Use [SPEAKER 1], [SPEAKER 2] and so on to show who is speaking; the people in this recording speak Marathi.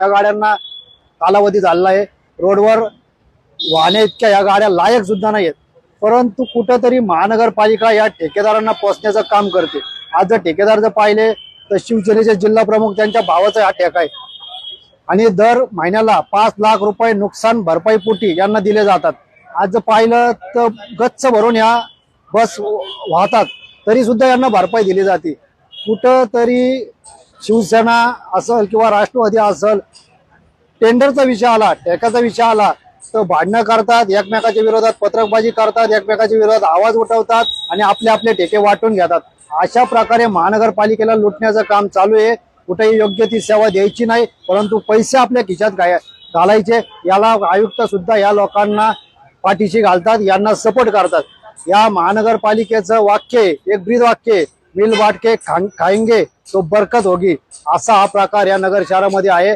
[SPEAKER 1] या गाड्यांना कालावधी झालेला आहे. रोडवर वाहने इतक्या या गाड्या लायक सुद्धा नाहीत परंतु कुठंतरी महानगरपालिका या ठेकेदारांना पोचण्याचं काम करते. आज जर ठेकेदार जर पाहिले तर शिवसेनेचे जिल्हा प्रमुख त्यांच्या भावाचा हा ठेका आहे. आणि दर महिन्याला पाच लाख रुपये नुकसान भरपाईपोटी यांना दिले जातात. आज जर पाहिलं तर गच्च भरून ह्या बस वाहतात तरी सुद्धा यांना भरपाई दिली जाते. कुठं तरी शिवसेना असेल किंवा राष्ट्रवादी असेल टेंडरचा विषय आला टॅकाचा विषय आला तर भांडणं करतात एकमेकाच्या विरोधात पत्रकबाजी करतात एकमेकाच्या विरोधात आवाज उठवतात आणि आपले आपले ठेके वाटून घेतात. अशा प्रकारे महानगरपालिकेला लुटण्याचं काम चालू आहे. कुठेही योग्य ती सेवा द्यायची नाही परंतु पैसे आपल्या खिशात गाय- घालायचे. याला आयुक्त सुद्धा या लोकांना पाठीशी घालतात यांना सपोर्ट करतात. या महानगरपालिकेचं वाक्य एक ब्रीद वाक्य मिल मिल बाटके खाएंगे तो बरकत होगी। असा हा प्रकार या नगर शहरामध्ये आहे.